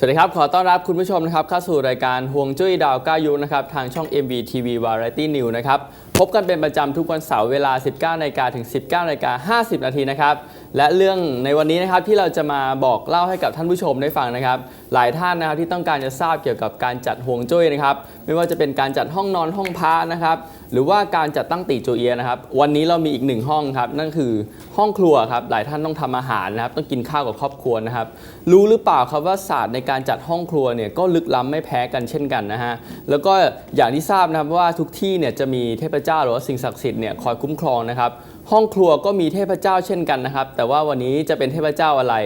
สวัสดีครับ ขอต้อนรับคุณผู้ชมนะครับเข้าสู่รายการห่วงจุ้ยดาวก้ายุนะครับ ทางช่อง MVTV Variety News นะครับ พบกันเป็นประจำทุกวันเสาร์เวลา 19นาฬิกาถึง 19นาฬิกา50 นาทีนะครับ และเรื่องในวันนี้นะครับที่เราจะมาบอกเล่าให้กับท่านผู้ชมได้ฟังนะครับ หลายท่านนะครับที่ต้องการจะทราบเกี่ยวกับการจัดห่วงจุ้ยนะครับ ไม่ว่าจะเป็นการจัดห้องนอนห้องพระนะครับ หรือว่าการจัดตั้งตีโจเอียนะครับ วันนี้เรามีอีกหนึ่งห้องครับ นั่นคือห้องครัวครับ หลายท่านต้องทำอาหารนะครับ ต้องกินข้าวกับครอบครัวนะครับ รู้หรือเปล่าครับว่าศาสตร์ในการจัดห้องครัวเนี่ยก็ลึกล้ำไม่แพ้กันเช่นกันนะฮะ แล้วก็อย่างที่ทราบนะครับว่าทุกที่เนี่ยจะมีเทพเจาหรือว่าสิ่งศักดิ์สิทธิ์เนี่ยคอยคุ้มครองนะครับ ห้องครัวก็มีเทพเจ้าเช่นกันนะครับ แต่ว่าวันนี้จะเป็นเทพเจ้าอะไร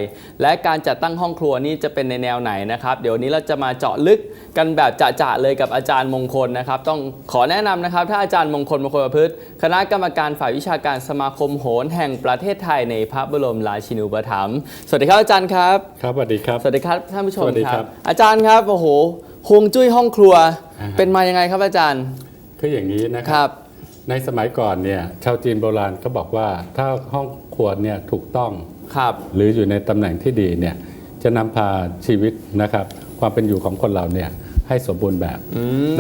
และการจัดตั้งห้องครัวนี่จะเป็นในแนวไหนนะครับ เดี๋ยววันนี้เราจะมาเจาะลึกกันแบบจะๆเลยกับอาจารย์มงคลนะครับ ต้องขอแนะนำนะครับถ้าอาจารย์มงคลมงคลประพฤติคณะกรรมการฝ่ายวิชาการสมาคมโหรแห่งประเทศไทยในพระบรมราชินูปถัมภ์สวัสดีครับอาจารย์ครับครับสวัสดีครับสวัสดีครับท่านผู้ชมสวัสดีคครัรับบอาจารย์ครับโอ้โหฮวงจุ้ยห้องครัวอ่าฮะเป็นมายังไงครับอาจารย์คืออย่างนี้นะคครับรับ ในสมัยก่อนเนี่ยชาวจีนโบราณก็บอกว่าถ้าห้องครัวเนี่ยถูกต้องครับหรืออยู่ในตำแหน่งที่ดีเนี่ยจะนำพาชีวิตนะครับ ความเป็นอยู่ของคนเราเนี่ยให้สมบูรณ์แบบ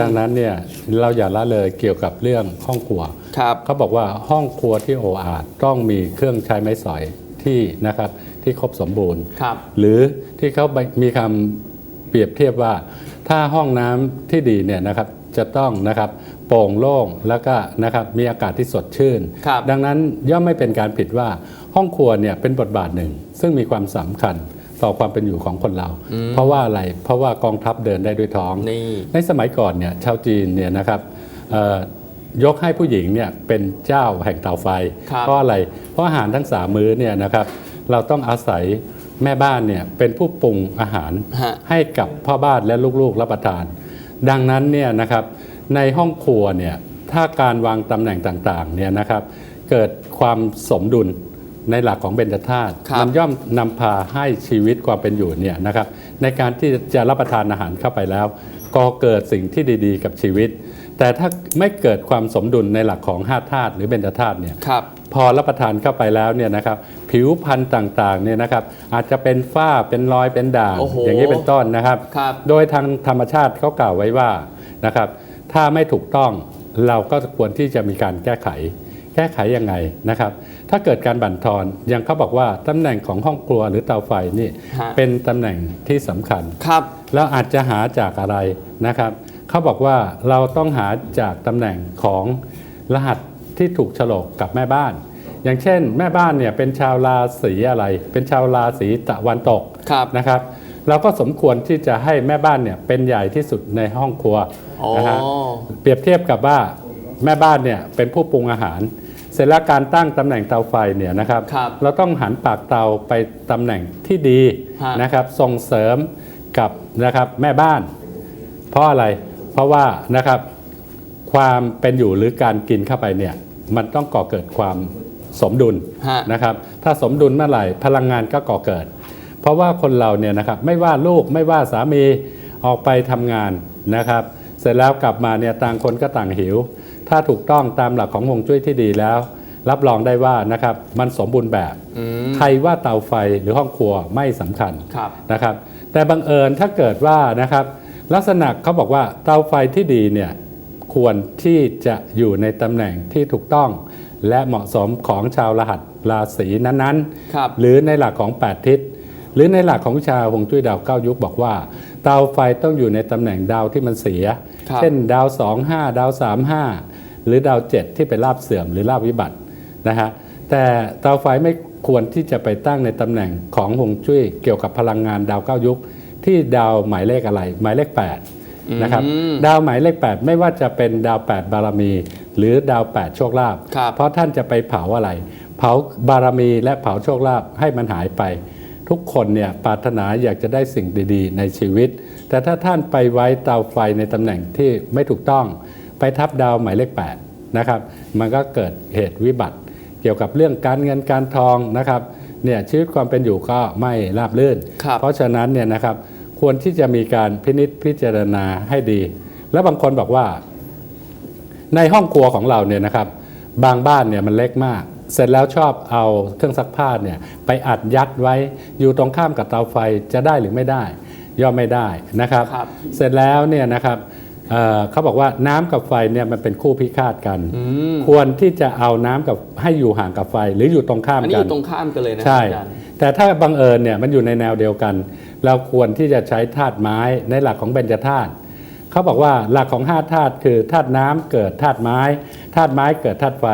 ดังนั้นเนี่ยเราอย่าละเลยเกี่ยวกับเรื่องห้องครัวครับเขาบอกว่าห้องครัวที่โออาดต้องมีเครื่องใช้ไม้สอยที่นะครับที่ครบสมบูรณ์ครับหรือที่เขามีคำเปรียบเทียบว่า ถ้าห้องน้ำที่ดีเนี่ยนะครับจะต้องนะครับ โปร่งโล่งแล้วก็นะครับมีอากาศที่สดชื่นครับดังนั้นย่อมไม่เป็นการผิดว่าห้องครัวเนี่ยเป็นบทบาทหนึ่ง ซึ่งมีความสำคัญต่อความเป็นอยู่ของคนเรา เพราะว่าอะไรเพราะว่ากองทัพเดินได้ด้วยท้องนี่ในสมัยก่อนเนี่ยชาวจีนเนี่ยนะครับเอ่อยกให้ผู้หญิงเนี่ยเป็นเจ้าแห่งเตาไฟครับเพราะอะไร เพราะอาหารทั้งสามมื้อเนี่ยนะครับเราต้องอาศัยแม่บ้านเนี่ยเป็นผู้ปรุงอาหารฮะให้กับพ่อบ้านและลูกๆรับประทาน ดังนั้นเนี่ยนะครับ ในห้องครัวเนี่ยถ้าการวางตำแหน่งต่างๆเนี่ยนะครับเกิดความสมดุลในหลักของเบญจธาตุครับ มัย่อมนำพาให้ชีวิตความเป็นอยู่เนี่ยนะครับในการที่จะรับประทานอาหารเข้าไปแล้วก็เกิดสิ่งที่ดีๆ กับชีวิต แต่ถ้าไม่เกิดความสมดุลในหลักของห้าธาตุหรือเบญจธาตุเนี่ย ครับ พอรับประทานเข้าไปแล้วเนี่ยนะครับผิวพรรณต่างๆเนี่ยนะครับอาจจะเป็นฝ้าเป็นรอยเป็นด่างโอ้โหอย่างนี้เป็นต้นนะครับ ครับ โดยทางธรรมชาติเขากล่าวไว้ว่านะครับ ถ้าไม่ถูกต้องเราก็ควรที่จะมีการแก้ไข แก้ไขยังไงนะครับ ถ้าเกิดการบั่นทอนอย่างเขาบอกว่าตำแหน่งของห้องครัวหรือเตาไฟนี่ฮะ เป็นตำแหน่งที่สำคัญ ครับ แล้วอาจจะหาจากอะไรนะครับ เขาบอกว่าเราต้องหาจากตำแหน่งของรหัสที่ถูกโฉลกกับแม่บ้าน อย่างเช่น แม่บ้านเนี่ยเป็นชาวราศีอะไร เป็นชาวราศีตะวันตกครับ นะครับ เราก็สมควรที่จะให้แม่บ้านเนี่ยเป็นใหญ่ที่สุดในห้องครัวอ๋อนะฮะเปรียบเทียบกับว่าแม่บ้านเนี่ยเป็นผู้ปรุงอาหาร เสร็จแล้วการตั้งตำแหน่งเตาไฟเนี่ยนะครับครับเราต้องหันปากเตาไปตำแหน่งที่ดีฮะนะครับส่งเสริมกับนะครับแม่บ้าน เพราะอะไรเพราะว่านะครับความเป็นอยู่หรือการกินเข้าไปเนี่ยมันต้องก่อเกิดความสมดุลฮะนะครับถ้าสมดุลเมื่อไหร่พลังงานก็ก่อเกิด เพราะว่าคนเราเนี่ยนะครับไม่ว่าลูกไม่ว่าสามีออกไปทำงานนะครับ เสร็จแล้วกลับมาเนี่ยต่างคนก็ต่างหิว ถ้าถูกต้องตามหลักของฮวงจุ้ยที่ดีแล้ว รับรองได้ว่านะครับมันสมบูรณ์แบบอืมใครว่าเตาไฟหรือห้องครัวไม่สำคัญครับนะครับ แต่บังเอิญถ้าเกิดว่านะครับ ลักษณะเขาบอกว่าเตาไฟที่ดีเนี่ยควรที่จะอยู่ในตำแหน่งที่ถูกต้อง และเหมาะสมของชาวรหัสราศีนั้นครับๆหรือในหลักของ 8 ทิศ หรือในหลักของวิชาฮวงจุ้ยดาวเก้ายุคบอกว่าเตาไฟต้องอยู่ในตำแหน่งดาวที่มันเสียครับเช่นดาว2 5ดาว3 5หรือดาว7ที่เป็นลาบเสื่อมหรือลาบวิบัตินะฮะแต่เตาไฟไม่ควรที่จะไปตั้งในตำแหน่งของฮวงจุ้ยเกี่ยวกับพลังงานดาวเก้ายุค ที่ดาวหมายเลขอะไร หมายเลข8นะครับอืมดาวหมายเลข 8 ไม่ว่าจะเป็นดาว 8 บารมี หรือดาว 8 โชคลาภครับเพราะท่านจะไปเผาอะไร เผาบารมีและเผาโชคลาภให้มันหายไป ทุกคนเนี่ยปรารถนาอยากจะได้สิ่งดีๆ ในชีวิต แต่ถ้าท่านไปไว้เตาไฟในตำแหน่งที่ไม่ถูกต้อง ไปทับดาวหมายเลข8นะครับ มันก็เกิดเหตุวิบัติ เกี่ยวกับเรื่องการเงินการทองนะครับเนี่ยชีวิตความเป็นอยู่ก็ไม่ราบรื่นครับเพราะฉะนั้นเนี่ยนะครับควรที่จะมีการพินิษพิจารณาให้ดี แล้วบางคนบอกว่า ในห้องครัวของเราเนี่ยนะครับ บางบ้านเนี่ยมันเล็กมาก เสร็จแล้วชอบเอาเครื่องซักผ้าเนี่ยไปอัดยัดไว้อยู่ตรงข้ามกับเตาไฟจะได้หรือไม่ได้ ย่อมไม่ได้นะครับ ครับ เสร็จแล้วเนี่ยนะครับเอ่อเขาบอกว่าน้ำกับไฟเนี่ยมันเป็นคู่พิฆาตกัน อืมควรที่จะเอาน้ำกับให้อยู่ห่างกับไฟ หรืออยู่ตรงข้ามอันนี้กัอนยู่ตรงข้ามกันเลยนะใช่ อาจารย์ แต่ถ้าบังเอิญเนี่ยมันอยู่ในแนวเดียวกัน เราควรที่จะใช้ธาตุไม้ในหลักของเบญจธาตุ เขาบอกว่าหลักของห้าธาตุคือธาตุน้ำเกิดธาตุไม้ธาตุไม้เกิดธาตุไฟ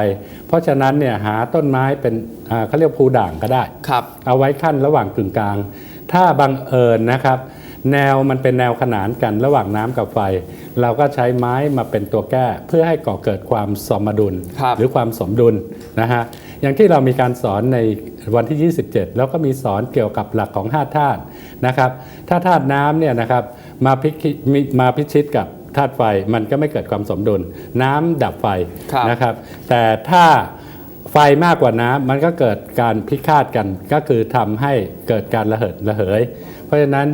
เพราะฉะนั้นเนี่ยหาต้นไม้เป็นอ่าเขาเรียกภูด่างก็ได้ครับเอาไว้ขั้นระหว่างกึ่งกลาง ถ้าบังเอิญนะครับ แนวมันเป็นแนวขนานกันระหว่างน้ำกับไฟ เราก็ใช้ไม้มาเป็นตัวแก้ เพื่อให้ก่อเกิดความสมดุลครับหรือความสมดุลนะฮะอย่างที่เรามีการสอนในวันที่ 27 แล้วก็มีสอนเกี่ยวกับหลักของ5ธาตุนะครับถ้าธาตุน้ำเนี่ยนะครับ มาพิคิมิมาพิชิตกับธาตุไฟมันก็ไม่เกิดความสมดุล น้ำดับไฟครับนะครับ แต่ถ้าไฟมากกว่าน้ำมันก็เกิดการพิฆาตกันก็คือทำให้เกิดการระเหิดระเหย เพราะฉะนั้น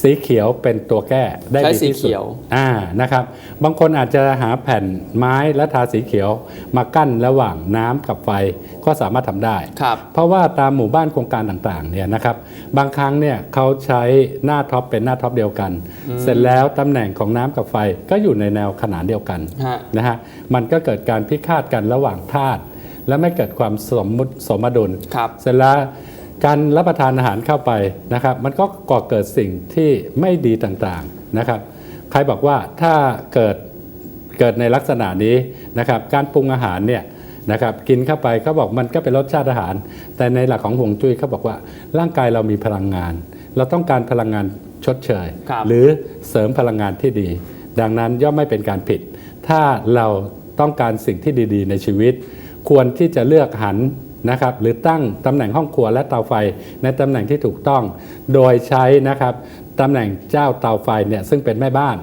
สีเขียวเป็นตัวแก้ได้ใช้ดีสีที่สุดเขียวอ่านะครับ บางคนอาจจะหาแผ่นไม้และทาสีเขียวมากั้นระหว่างน้ำกับไฟก็สามารถทำได้ครับเพราะว่าตามหมู่บ้านโครงการต่างๆเนี่ยนะครับบางครั้งเนี่ยเขาใช้หน้าท็อปเป็นหน้าท็อปเดียวกัน เสร็จแล้วตำแหน่งของน้ำกับไฟก็อยู่ในแนวขนานเดียวกันฮะนะฮะมันก็เกิดการพิฆาตกันระหว่างธาตุและไม่เกิดความสมมุติสมดุลครับเสร็จแล้ว การรับประทานอาหารเข้าไปนะครับ มันก็ก่อเกิดสิ่งที่ไม่ดีต่างๆนะครับ ใครบอกว่าถ้าเกิดเกิดในลักษณะนี้นะครับ การปรุงอาหารเนี่ยนะครับกินเข้าไปเขาบอกมันก็เป็นรสชาติอาหาร แต่ในหลักของห่วงจุ้ยเขาบอกว่าร่างกายเรามีพลังงาน เราต้องการพลังงานชดเชยครับหรือเสริมพลังงานที่ดี ดังนั้นย่อมไม่เป็นการผิด ถ้าเราต้องการสิ่งที่ดี ๆ ในชีวิต ควรที่จะเลือกหัน นะครับหรือตั้งตำแหน่งห้องครัวและเตาไฟในตำแหน่งที่ถูกต้อง โดยใช้นะครับตำแหน่งเจ้าเตาไฟเนี่ยซึ่งเป็นแม่บ้าน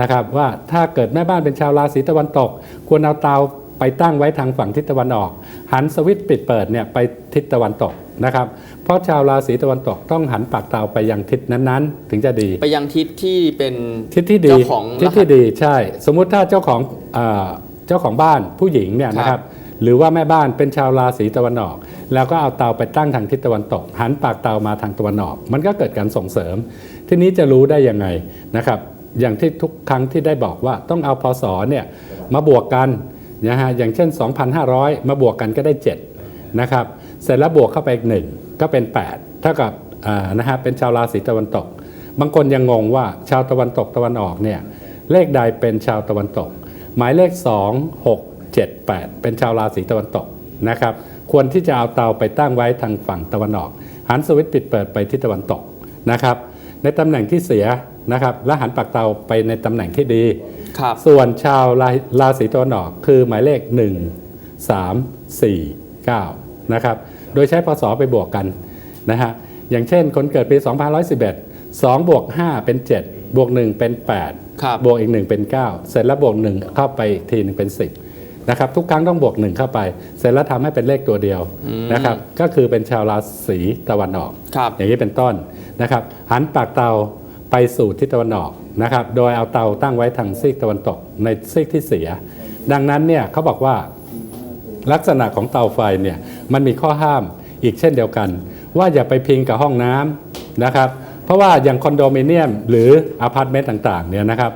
นะครับว่าถ้าเกิดแม่บ้านเป็นชาวราศีตะวันตก ควรเอาเตาไปตั้งไว้ทางฝั่งทิศตะวันออก หันสวิตช์ปิดเปิดเนี่ยไปทิศตะวันตกนะครับเพราะชาวราศีตะวันตกต้องหันปากเตาไปยังทิศนั้นๆ ถึงจะดี ไปยังทิศที่เป็นทิศที่ดีเจ้าของทิศที่ดีใช่ สมมุติถ้าเจ้าของเอ่อเจ้าของบ้านผู้หญิงเนี่ยครับนะครับ หรือว่าแม่บ้านเป็นชาวราศีตะวันออก แล้วก็เอาเตาไปตั้งทางทิศตะวันตก หันปากเตามาทางตะวันออก มันก็เกิดการส่งเสริม ทีนี้จะรู้ได้ยังไงนะครับ อย่างที่ทุกครั้งที่ได้บอกว่าต้องเอาพศเนี่ยมาบวกกันนะฮะอย่างเช่น 2,500 มาบวกกันก็ได้ 7 นะครับ เสร็จแล้วบวกเข้าไปอีกหนึ่งก็เป็น 8 เท่ากับนะฮะเป็นชาวราศีตะวันตก บางคนยังงงว่าชาวตะวันตกตะวันออกเนี่ยเลขใดเป็นชาวตะวันตก หมายเลข 2 6 7 8 เป็นชาวราศีตะวันตกนะครับ ควรที่จะเอาเตาไปตั้งไว้ทางฝั่งตะวันออก หันสวิตช์ปิดเปิดไปที่ตะวันตกนะครับ ในตำแหน่งที่เสียนะครับและหันปากเตาไปในตำแหน่งที่ดีครับส่วนชาวราราศีตะวันออกคือหมายเลข 1 3 4 9นะครับโดยใช้พศไปบวกกันนะฮะอย่างเช่นคนเกิดปี2111 2 บวก 5 เป็น 7 บวก 1 เป็น8ครับบวกอีก 1 เป็น 9 เสร็จแล้วบวก 1 เข้าไปอีกทีหนึงเป็น 10 นะครับทุกครั้งต้องบวก1เข้าไป เสร็จแล้วทำให้เป็นเลขตัวเดียวนะครับก็คือเป็นชาวราศีตะวันออก ครับ อย่างนี้เป็นต้นนะครับหันปากเตาไปสู่ทิศตะวันออกนะครับโดยเอาเตาตั้งไว้ทางซีกตะวันตกในซีกที่เสีย ดังนั้นเนี่ยเขาบอกว่าลักษณะของเตาไฟเนี่ยมันมีข้อห้ามอีกเช่นเดียวกัน ว่าอย่าไปพิงกับห้องน้ำนะครับเพราะว่าอย่างคอนโดมิเนียมหรืออพาร์ตเมนต์ต่างๆเนี่ยนะครับ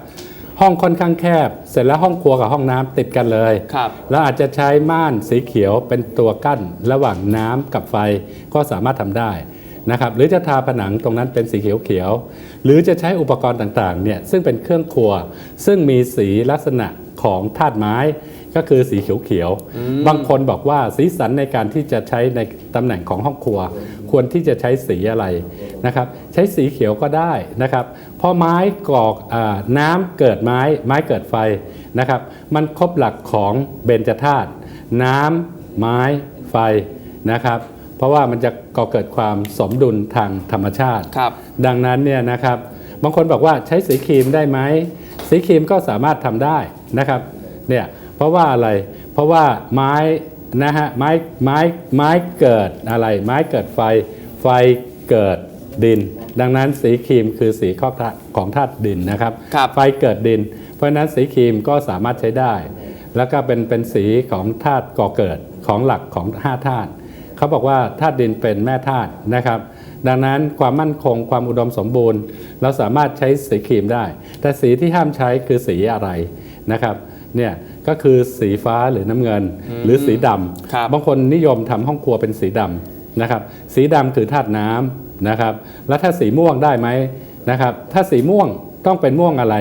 ห้องค่อนข้างแคบ เสร็จแล้วห้องครัวกับห้องน้ำติดกันเลยครับแล้วอาจจะใช้ม่านสีเขียวเป็นตัวกั้นระหว่างน้ำกับไฟก็สามารถทำได้นะครับหรือจะทาผนังตรงนั้นเป็นสีเขียวๆหรือจะใช้อุปกรณ์ต่างๆเนี่ยซึ่งเป็นเครื่องครัว ซึ่งมีสีลักษณะของธาตุไม้ก็คือสีเขียวๆบางคนบอกว่าสีสันในการที่จะใช้ในตำแหน่งของห้องครัว ควรที่จะใช้สีอะไรนะครับ ใช้สีเขียวก็ได้นะครับเพราะไม้กอกอาน้ำเกิดไม้ไม้เกิดไฟนะครับ มันครบหลักของเบญจธาตุน้ำไม้ไฟนะครับเพราะว่ามันจะก่อเกิดความสมดุลทางธรรมชาติครับดังนั้นเนี่ยนะครับ บางคนบอกว่าใช้สีครีมได้ไหม สีครีมก็สามารถทำได้นะครับ เนี่ย เพราะว่าอะไร เพราะว่าไม้ นะฮะไม้ไม้ไม้เกิดอะไร ไม้เกิดไฟไฟเกิดดิน ดังนั้นสีครีมคือสีข้อธาตุของธาตุดินนะครับครับไฟเกิดดิน เพราะฉะนั้นสีครีมก็สามารถใช้ได้ แล้วก็เป็นเป็นสีของธาตุก่อเกิดของหลักของห้าธาตุเขาบอกว่าธาตุดินเป็นแม่ธาตุนะครับดังนั้นความมั่นคงความอุดมสมบูรณ์ เราสามารถใช้สีครีมได้ แต่สีที่ห้ามใช้คือสีอะไรนะครับ เนี่ยก็คือสีฟ้าหรือน้ำเงิน หรือสีดำครับบางคนนิยมทำห้องครัวเป็นสีดำนะครับ สีดำคือธาตุน้ำนะครับ แล้วถ้าสีม่วงได้ไหมนะครับ ถ้าสีม่วงต้องเป็นม่วงอะไร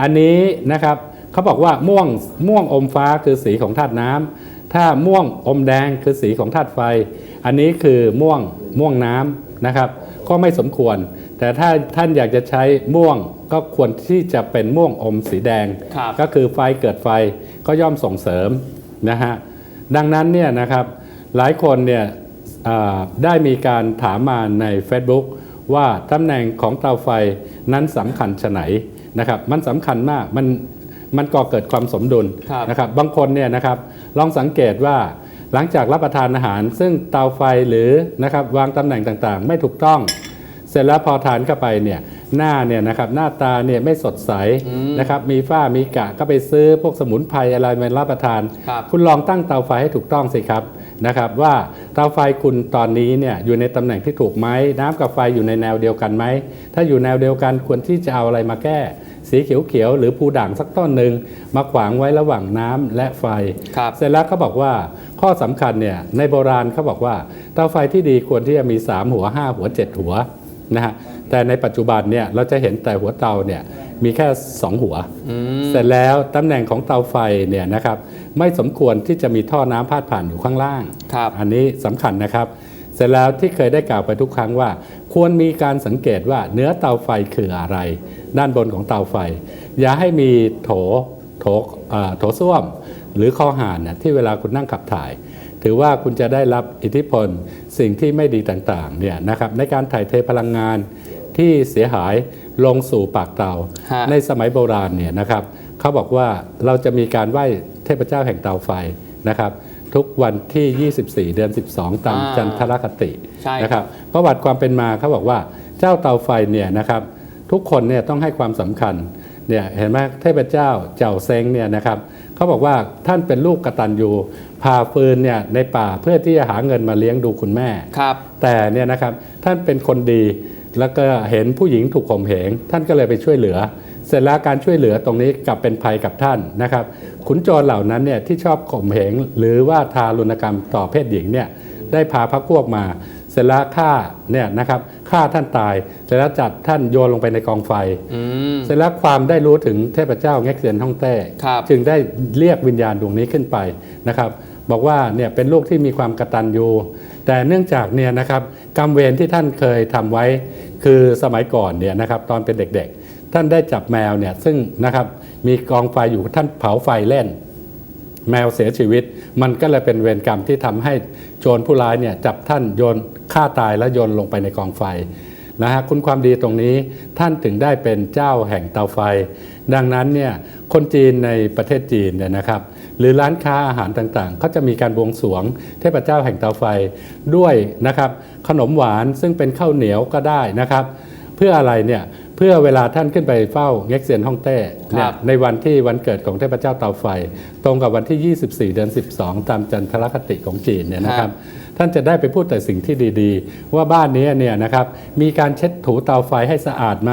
อันนี้นะครับเขาบอกว่าม่วงม่วงอมฟ้าคือสีของธาตุน้ำถ้าม่วงอมแดงคือสีของธาตุไฟ อันนี้คือม่วงม่วงน้ำนะครับ ก็ไม่สมควร แต่ถ้าท่านอยากจะใช้ม่วงก็ควรที่จะเป็นม่วงอมสีแดง ครับก็คือไฟเกิดไฟก็ย่อมส่งเสริมนะฮะดังนั้นเนี่ยนะครับหลายคนเนี่ยอ่าได้มีการถามมาใน Facebook ว่าตำแหน่งของเตาไฟนั้นสำคัญชะไหนนะครับมันสำคัญมากมันมันก่อเกิดความสมดุลครับ นะครับบางคนเนี่ยนะครับลองสังเกตว่าหลังจากรับประทานอาหาร ซึ่งเตาไฟหรือนะครับวางตำแหน่งต่างๆ ไม่ถูกต้อง เสร็จแล้วพอทานเข้าไปเนี่ยหน้าเนี่ยนะครับหน้าตาเนี่ยไม่สดใสนะครับมีฝ้ามีกระก็ไปซื้อพวกสมุนไพรอะไรมารับประทานครับคุณลองตั้งเตาไฟให้ถูกต้องสิครับนะครับว่าเตาไฟคุณตอนนี้เนี่ยอยู่ในตำแหน่งที่ถูกไหมน้ำกับไฟอยู่ในแนวเดียวกันไหมถ้าอยู่แนวเดียวกันควรที่จะเอาอะไรมาแก้สีเขียวๆหรือภูด่างสักต้นหนึ่งมาขวางไว้ระหว่างน้ำและไฟครับเสร็จแล้วเขาบอกว่าข้อสำคัญเนี่ยในโบราณเขาบอกว่าเตาไฟที่ดีควรที่จะมี 3 หัว 5 หัว 7 หัว นะฮะแต่ในปัจจุบันเนี่ยเราจะเห็นแต่หัวเตาเนี่ยมีแค่ 2 หัว เสร็จแล้วตำแหน่งของเตาไฟเนี่ยนะครับไม่สมควรที่จะมีท่อน้ำพาดผ่านอยู่ข้างล่างครับอันนี้สำคัญนะครับ เสร็จแล้วที่เคยได้กล่าวไปทุกครั้งว่า ควรมีการสังเกตว่าเนื้อเตาไฟคืออะไร ด้านบนของเตาไฟ อย่าให้มีโถโถเอ่อโถส้วม หรือคอห่านน่ะที่เวลาคุณนั่งขับถ่าย ถือว่าคุณจะได้รับอิทธิพล สิ่งที่ไม่ดีต่างๆเนี่ยนะครับในการถ่ายเทพลังงานที่เสียหายลงสู่ปากเตา ฮะ ในสมัยโบราณเนี่ยนะครับเขาบอกว่าเราจะมีการไหว้เทพเจ้าแห่งเตาไฟนะครับ ทุกวันที่ 24 เดือน 12 ตามอ่าจันทรคติใช่นะครับประวัติความเป็นมาเขาบอกว่าเจ้าเตาไฟเนี่ยนะครับ ทุกคนเนี่ยต้องให้ความสำคัญ เนี่ยเห็นไหมเทพเจ้าเจ้าเซ้งเนี่ยนะครับเขาบอกว่าท่านเป็นลูกกตัญญูพาฟืนเนี่ยในป่าเพื่อที่จะหาเงินมาเลี้ยงดูคุณแม่ครับแต่เนี่ยนะครับท่านเป็นคนดีแล้วก็เห็นผู้หญิงถูกข่มเหงท่านก็เลยไปช่วยเหลือ เสร็จแล้วการช่วยเหลือตรงนี้กลับเป็นภัยกับท่านนะครับขุนโจรเหล่านั้นเนี่ยที่ชอบข่มเหงหรือว่าทารุณกรรมต่อเพศหญิงเนี่ยได้พาพรรคพวกมา เสร็จแล้วฆ่าเนี่ยนะครับฆ่าท่านตาย เสร็จแล้วจัดท่านโยนลงไปในกองไฟอืมเสร็จแล้วความได้รู้ถึงเทพเจ้าเง็กเซียนฮ่องเต้ครับจึงได้เรียกวิญญาณดวงนี้ขึ้นไปนะครับ บอกว่าเนี่ยเป็นลูกที่มีความกตัญญูแต่เนื่องจากเนี่ยนะครับกรรมเวรที่ท่านเคยทำไว้ คือสมัยก่อนเนี่ยนะครับตอนเป็นเด็กๆ ท่านได้จับแมวเนี่ยซึ่งนะครับมีกองไฟอยู่ท่านเผาไฟเล่น แมวเสียชีวิต มันก็เลยเป็นเวรกรรมที่ทำให้โจรผู้ร้ายเนี่ยจับท่านโยนฆ่าตายและโยนลงไปในกองไฟนะฮะคุณความดีตรงนี้ท่านถึงได้เป็นเจ้าแห่งเตาไฟ ดังนั้นเนี่ยคนจีนในประเทศจีนเนี่ยนะครับหรือร้านค้าอาหารต่างๆเขาจะมีการบวงสรวงเทพเจ้าแห่งเตาไฟด้วยนะครับขนมหวานซึ่งเป็นข้าวเหนียวก็ได้นะครับ เพื่ออะไรเนี่ย พื่อเวลาท่านขึ้นไปเฝ้าเง็กเซียนฮ่องเต้เนี่ครัยบในวันที่วันเกิดของเทพเจ้าเตาไฟ ตรงกับวันที่ 24 เดือน 12 ตามจันทรคติของจีนเนี่ยนะครับ ท่านจะได้ไปพูดแต่สิ่งที่ดีๆ ว่าบ้านนี้เนี่ยนะครับมีการเช็ดถูเตาไฟให้สะอาดไหม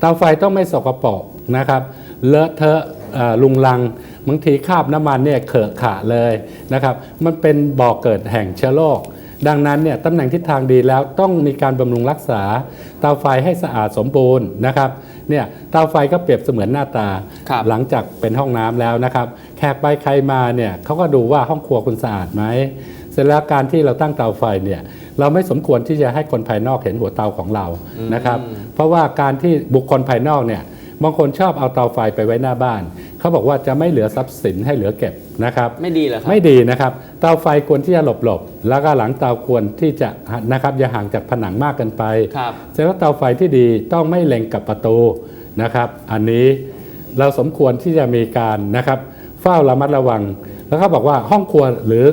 เตาไฟต้องไม่สกปรกนะครับเลอะเทอะเอ่อลุงลังบางทีคราบน้ำมันเนี่ยเขอะขะเลยนะครับมันเป็นบ่อกเกิดแห่งเชื้อโรค ดังนั้นเนี่ยตำแหน่งทิศทางดีแล้วต้องมีการบำรุงรักษาเตาไฟให้สะอาดสมบูรณ์นะครับเนี่ยเตาไฟก็เปรียบเสมือนหน้าตา ครับหลังจากเป็นห้องน้ำแล้วนะครับ แขกไปใครมาเนี่ยเขาก็ดูว่าห้องครัวคุณสะอาดไหมเสร็จแล้วการที่เราตั้งเตาไฟเนี่ยเราไม่สมควรที่จะให้คนภายนอกเห็นหัวเตาของเรานะครับเพราะว่าการที่บุคคลภายนอกเนี่ยบางคนชอบเอาเตาไฟไปไว้หน้าบ้านเขาบอกว่าจะไม่เหลือทรัพย์สินให้เหลือเก็บ นะครับไม่ดีเหรอครับไม่ดีนะครับ เตาไฟควรที่จะหลบหลบๆแล้วก็หลังเตาควรที่จะนะครับอย่าห่างจากผนังมากเกินไปครับเสร็จแล้วเตาไฟที่ดีต้องไม่เล็งกับประตูนะครับ อันนี้เราสมควรที่จะมีการนะครับ เฝ้าระมัดระวัง แล้วก็บอกว่าห้องครัวหรือ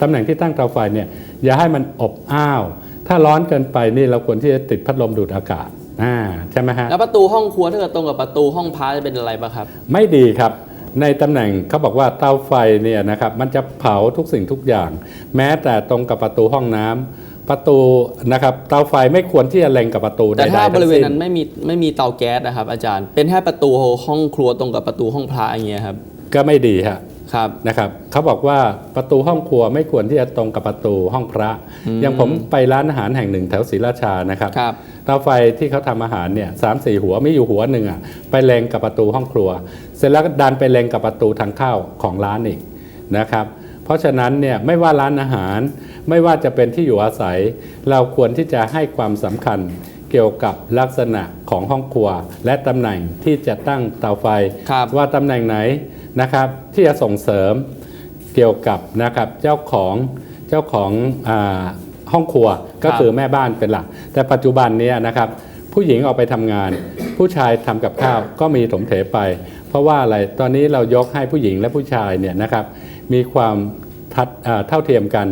ตำแหน่งที่ตั้งเตาไฟเนี่ยอย่าให้มันอบอ้าว ถ้าร้อนเกินไปนี่เราควรที่จะติดพัดลมดูดอากาศอ่าใช่ไหมฮะแล้วประตูห้องครัวถ้าเกิดตรงกับประตูห้องพระจะเป็นอะไรบ้างครับ ไม่ดีครับ ในตำแหน่งเขาบอกว่าเตาไฟเนี่ยนะครับมันจะเผาทุกสิ่งทุกอย่าง แม้แต่ตรงกับประตูห้องน้ำประตูนะครับเตาไฟไม่ควรที่จะเล็งกับประตูแต่ใดๆถ้าบทั้งริเวณสิ้นนั้นไม่มีไม่มีเตาแก๊สนะครับอาจารย์ เป็นแค่ประตูห้องครัวตรงกับประตูห้องพระอย่างเงี้ยครับก็ไม่ดีฮะ ครับนะครับเขาบอกว่าประตูห้องครัวไม่ควรที่จะตรงกับประตูห้องพระอย่างผมไปร้านอาหารแห่งหนึ่งแถวศรีราชานะครับครับเตาไฟที่เขาทำอาหารเนี่ยสามสี่หัวไม่อยู่หัวหนึ่งอะไปเลงกับประตูห้องครัว เสร็จแล้วก็ดันไปเลงกับประตูทางเข้าของร้านอีกนะครับ เพราะฉะนั้นเนี่ยไม่ว่าร้านอาหาร ไม่ว่าจะเป็นที่อยู่อาศัย เราควรที่จะให้ความสำคัญเกี่ยวกับลักษณะของห้องครัว และตำแหน่งที่จะตั้งเตาไฟครับว่าตำแหน่งไหน นะครับที่จะส่งเสริมเกี่ยวกับนะครับเจ้าของเจ้าของอาห้องครัวก็คือแม่บ้านเป็นหลัก แต่ปัจจุบันเนี้นะครับผู้หญิงออกไปทำงาน ผู้ชายทำกับข้าวก็มีถมเถไป เพราะว่าอะไรตอนนี้เรายกให้ผู้หญิงและผู้ชายเนี่ยนะครับมีความทัดอ่าเท่าเทียมกัน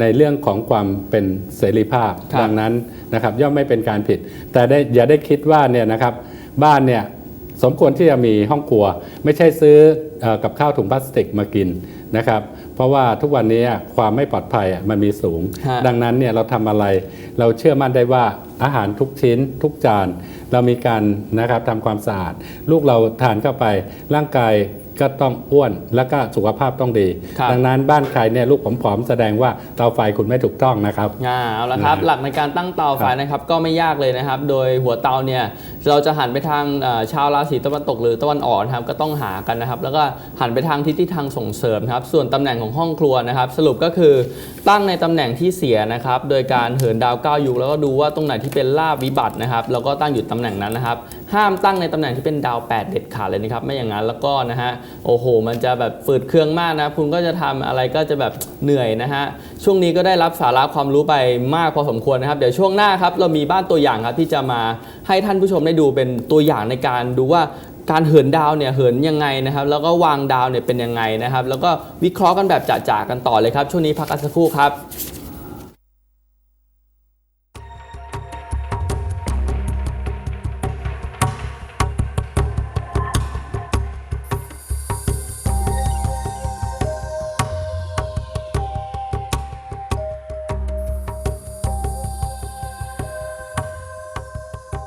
ในเรื่องของความเป็นเสรีภาพครับ ดังนั้นนะครับย่อมไม่เป็นการผิด แต่ได้อย่าได้คิดว่าเนี่ยนะครับบ้านเนี่ย สมควรที่จะมีห้องครัว ไม่ใช่ซื้อเออกับข้าวถุงพลาสติกมากินนะครับเพราะว่าทุกวันนี้ความไม่ปลอดภัยอะมันมีสูงฮะดังนั้นเนี่ยเราทำอะไร เราเชื่อมั่นได้ว่าอาหารทุกชิ้น ทุกจาน เรามีการนะครับทำความสะอาด ลูกเราทานเข้าไปร่างกาย ก็ต้องอ้วนแล้วก็สุขภาพต้องดีครับดังนั้นบ้านใครเนี่ยลูกผอมๆแสดงว่าเตาไฟคุณไม่ถูกต้องนะครับอ่าเอาละครับนะฮะหลักในการตั้งเตาไฟครับนะครับก็ไม่ยากเลยนะครับ โดยหัวเตาเนี่ยเราจะหันไปทางเอ่อชาวราศีตะวันตกหรือตะวันออกนะครับก็ต้องหากันนะครับ แล้วก็หันไปทางทิศที่ทางส่งเสริมครับ ส่วนตำแหน่งของห้องครัวนะครับ สรุปก็คือตั้งในตำแหน่งที่เสียนะครับ โดยการเหินดาวเก้ายุคแล้วก็ดูว่าตรงไหนที่เป็นลาบวิบัตินะครับแล้วก็ตั้งอยู่ตำแหน่งนั้นนะครับ ห้ามตั้งในตำแหน่งที่เป็นดาว 8 เด็ดขาดเลยนะครับ ไม่อย่างนั้นแล้วก็นะฮะโอ้โห มันจะแบบฝืดเครื่องมากนะ คุณก็จะทำอะไรก็จะแบบเหนื่อยนะฮะช่วงนี้ก็ได้รับสาระความรู้ไปมากพอสมควรนะครับ เดี๋ยวช่วงหน้าครับเรามีบ้านตัวอย่างครับที่จะมาให้ท่านผู้ชมได้ดูเป็นตัวอย่างในการดูว่าการเหินดาวเนี่ยเหินยังไงนะครับ แล้วก็วางดาวเนี่ยเป็นยังไงนะครับ แล้วก็วิเคราะห์กันแบบจ่าๆกันต่อเลยครับ ช่วงนี้พักกันสักครู่ครับ